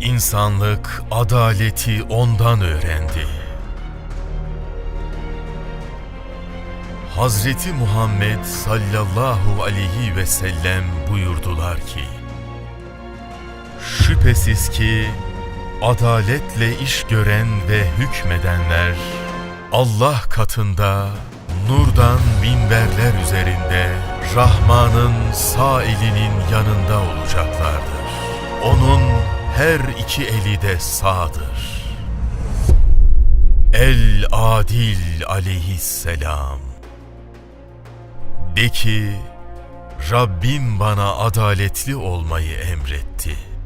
İnsanlık adaleti ondan öğrendi. Hazreti Muhammed sallallahu aleyhi ve sellem buyurdular ki, Şüphesiz ki adaletle iş gören ve hükmedenler Allah katında nurdan minberler üzerinde Rahman'ın sağ elinin yanında olacaklardır. Onun her iki eli de sağdır. El Adil aleyhisselam. De ki, Rabbim bana adaletli olmayı emretti.''